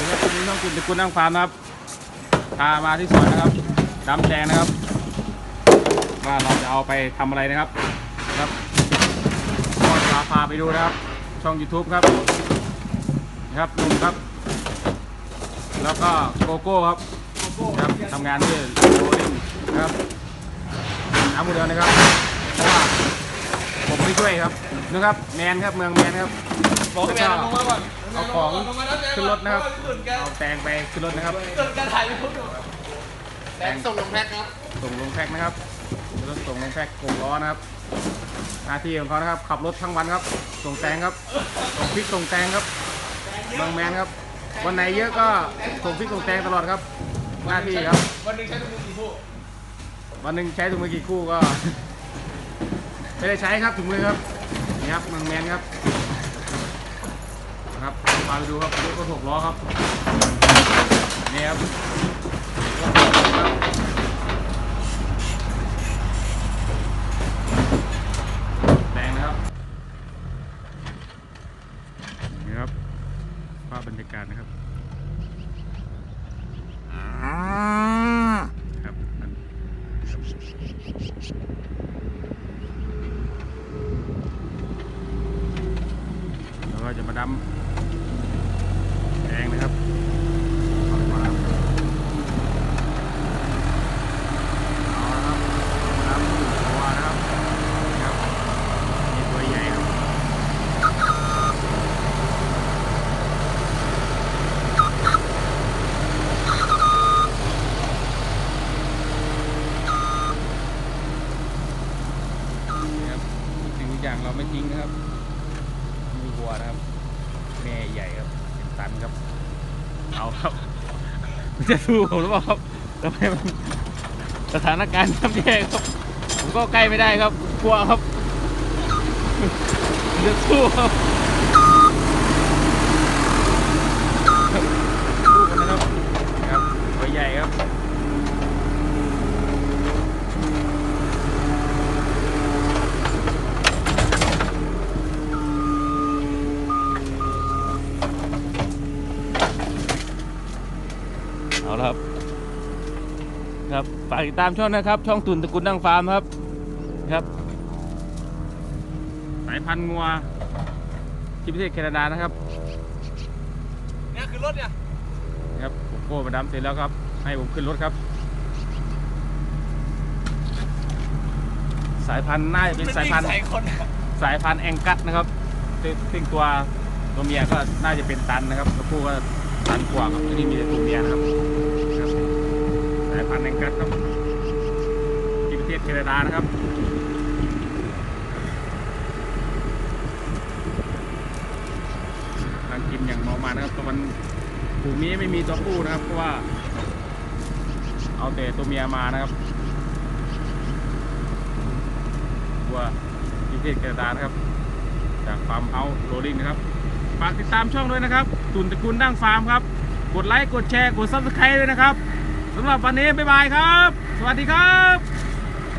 นะครับวันนี้น้องกุลตะกุลนั่งฟาร์มนะครับพามาที่สวนนะครับดำแดงนะครับ ว่าเราจะเอาไปทำอะไรนะครับนะครับก็จะพาไปดูนะครับ ช่อง YouTube ครับนะครับลุงครับ แล้วก็โกโก้ครับครับทำงานที่โรลิงนะครับน้ำมูเดียวนะครับเพราะว่า ไม่ช่วยครับนะครับแมนครับเมืองแมนครับบอกให้แม่ลงมาก่อนเอาของขึ้นรถนะครับเอาแตงไปขึ้นรถนะครับเกิดการถ่ายรูปแบงค์ส่งลงแพ็คครับส่งลงแพ็คนะครับรถส่งลงแพ็คกงล้อนะครับหน้าที่ของเขานะครับ ขับรถทั้งวันครับ ส่งแตงครับส่งพริกส่งแตงครับเมืองแมนครับวันไหนเยอะก็ส่งพริกส่งแตงตลอดครับหน้าที่ครับ วันหนึ่งใช้ถุงมือกี่คู่ วันหนึ่งใช้ถุงมือกี่คู่ก็ ไม่ได้ใช้ครับถุงมือครับนี่ครับเมืองแมนครับนะครับพาไปดูครับรถก็ถกล้อครับนี่ครับรถหกล้อครับแดงนะครับนี่ครับภาพบรรยากาศนะครับครับอัน แล้ว ก็จะมาดำแดงนะครับเอาละครับเอาละครับมาดำตัวนะครับนี่ครับนี่ตัวใหญ่ครับนี่ครับทุกสิ่งทุกอย่างเราไม่ทิ้งนะครับ มีวัวนะครับ แม่ใหญ่ครับเป็นตันครับ เอาครับมันจะสู้ผมหรือเปล่าครับทำไมมันสถานการณ์ย่ำแย่ครับ ผมก็ใกล้ไม่ได้ครับ กลัวครับ จะสู้ครับสู้กันนะครับครับตัวใหญ่ครับ เอาละครับ ครับฝากติดตามช่องนะครับ ช่องตุนตระกุลดังฟาร์มครับ ครับ สายพันธุ์งัวที่ประเทศแคนาดานะครับเนี่ยคือรถเนี่ยครับโกโก้มาดำเสร็จแล้วครับ ให้ผมขึ้นรถครับ สายพันธุ์น่าจะเป็นสายพันธุ์ ใส่คนอะสายพันธุ์แองกัสนะครับซึ่งซึ่งตัวตัวเมียก็น่าจะเป็นตันนะครับตัวผู้ก็ ตันกว่าครับตัวนี้มีแต่ตัวเมียนะครับสายพันธุ์แองกัสครับที่ประเทศแคนาดานะครับกำลังกินอย่างเมามันะครับตัวมันผูนี้ไม่มีตัวผู้นะครับ เพราะว่า เอาแต่ตัวเมียมานะครับวัวที่ประเทศแคนาดานะครับ จากฟาร์มเฮาส์โรลลิ่งนะครับ ฝากติดตามช่องด้วยนะครับตุนตระกูลดั้งฟาร์มครับ กดไลค์ กดแชร์ กดซับสไครต์ด้วยนะครับสำหรับวันนี้ บ๊ายบายครับ สวัสดีครับ